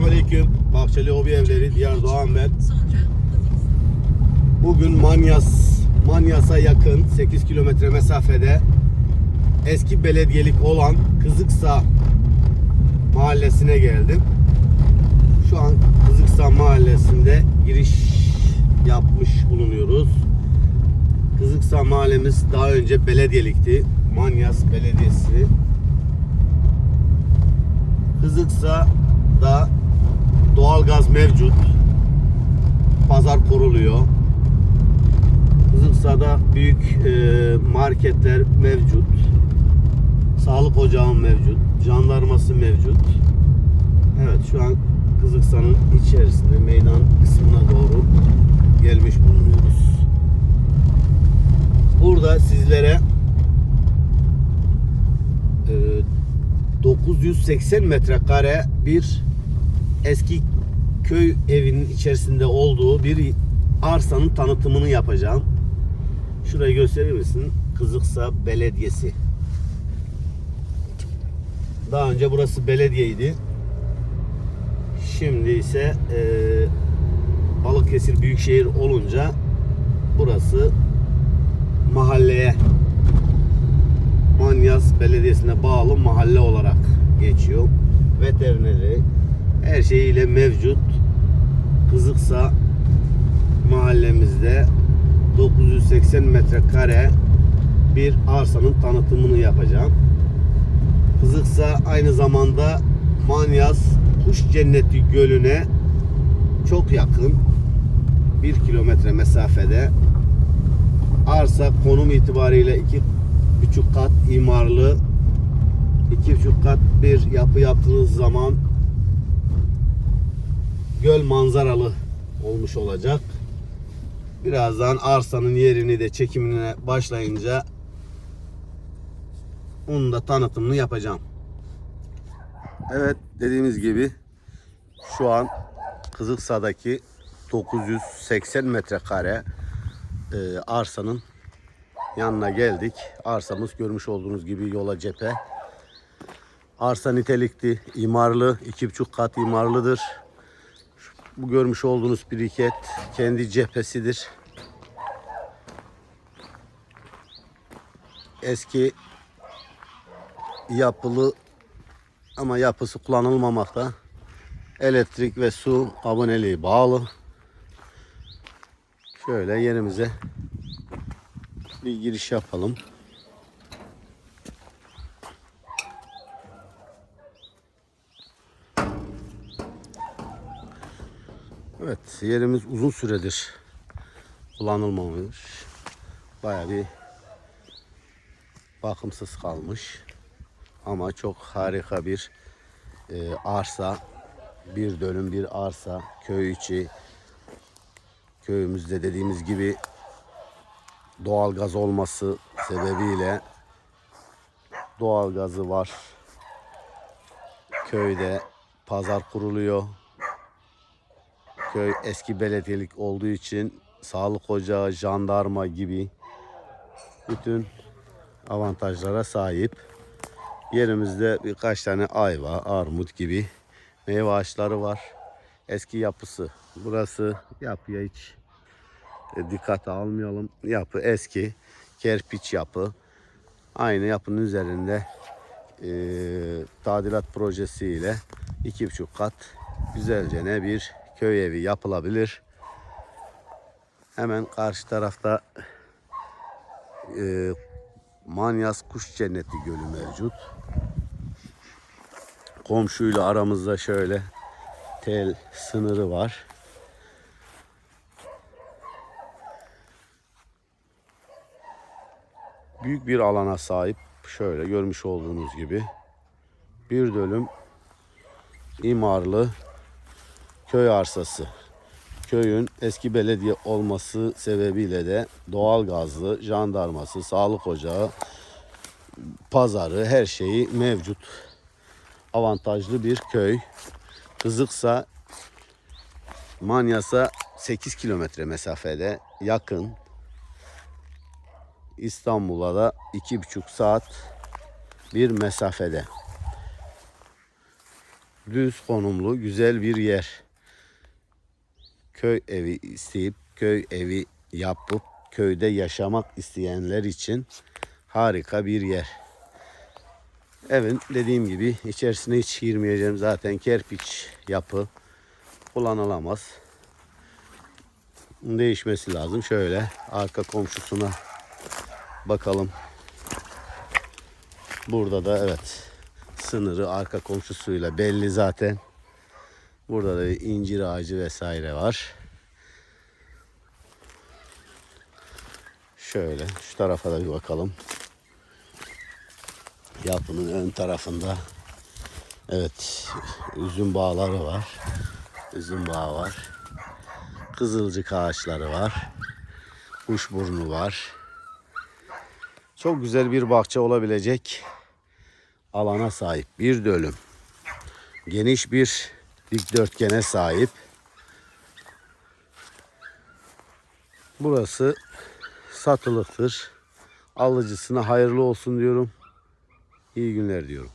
Selamünaleyküm. Bahçeli Hobi Evleri Diyar Doğan ben. Bugün Manyas Manyas'a yakın 8 kilometre mesafede eski belediyelik olan Kızıksa mahallesine geldim. Şu an Kızıksa mahallesinde giriş yapmış bulunuyoruz. Kızıksa mahallemiz daha önce belediyelikti. Manyas Belediyesi. Kızıksa'da doğalgaz mevcut. Pazar kuruluyor. Kızılsa'da büyük e, marketler mevcut. Sağlık ocağı mevcut. Jandarması mevcut. Evet şu an Kızılsa'nın içerisinde meydan kısmına doğru gelmiş bulunuyoruz. Burada sizlere e, 980 metrekare bir eski köy evinin içerisinde olduğu bir arsanın tanıtımını yapacağım. Şurayı gösterir misin? Kızıksa Belediyesi. Daha önce burası belediyeydi. Şimdi ise e, Balıkesir Büyükşehir olunca burası mahalleye Manyas Belediyesi'ne bağlı mahalle olarak geçiyor. Veterineri her şeyiyle mevcut. Kızıksa mahallemizde 980 metrekare bir arsanın tanıtımını yapacağım. Kızıksa aynı zamanda Manyas Kuş Cenneti Gölü'ne çok yakın. 1 kilometre mesafede. Arsa konum itibariyle iki buçuk kat imarlı iki buçuk kat bir yapı yaptığınız zaman göl manzaralı olmuş olacak. Birazdan arsanın yerini de çekimine başlayınca onun da tanıtımını yapacağım. Evet dediğimiz gibi şu an Kızıksa'daki 980 metrekare e, arsanın yanına geldik. Arsamız görmüş olduğunuz gibi yola cephe. Arsa nitelikli, imarlı, iki buçuk kat imarlıdır. Bu görmüş olduğunuz biriket kendi cephesidir. Eski yapılı ama yapısı kullanılmamakta. Elektrik ve su aboneliği bağlı. Şöyle yerimize bir giriş yapalım. Evet, yerimiz uzun süredir kullanılmamış. Bayağı bir bakımsız kalmış. Ama çok harika bir e, arsa, bir dönüm bir arsa, köy içi. Köyümüzde dediğimiz gibi doğal gaz olması sebebiyle doğal gazı var. Köyde pazar kuruluyor. Köy eski belediyelik olduğu için sağlık ocağı, jandarma gibi bütün avantajlara sahip. Yerimizde birkaç tane ayva, armut gibi meyve ağaçları var. Eski yapısı. Burası yapıya hiç e, dikkate almayalım. Yapı eski. Kerpiç yapı. Aynı yapının üzerinde e, tadilat projesiyle iki buçuk kat güzelce ne bir köy evi yapılabilir. Hemen karşı tarafta e, Manyas Kuş Cenneti Gölü mevcut. Komşuyla aramızda şöyle tel sınırı var. Büyük bir alana sahip. Şöyle görmüş olduğunuz gibi bir dönüm imarlı köy arsası. Köyün eski belediye olması sebebiyle de doğal gazlı, jandarması, sağlık ocağı, pazarı her şeyi mevcut. Avantajlı bir köy. Kızıksa Manyas'a 8 kilometre mesafede yakın. İstanbul'a da 2,5 saat bir mesafede. düz konumlu güzel bir yer. Köy evi isteyip köy evi yapıp köyde yaşamak isteyenler için harika bir yer. Evin dediğim gibi içerisine hiç girmeyeceğim. Zaten kerpiç yapı kullanılamaz. Değişmesi lazım. Şöyle arka komşusuna bakalım. Burada da evet sınırı arka komşusuyla belli zaten. Burada da incir ağacı vesaire var. Şöyle şu tarafa da bir bakalım. Yapının ön tarafında evet üzüm bağları var. Üzüm bağı var. Kızılcık ağaçları var. Kuşburnu var. Çok güzel bir bahçe olabilecek alana sahip bir dönüm. Geniş bir dikdörtgene sahip. Burası satılıktır. Alıcısına hayırlı olsun diyorum. İyi günler diyorum.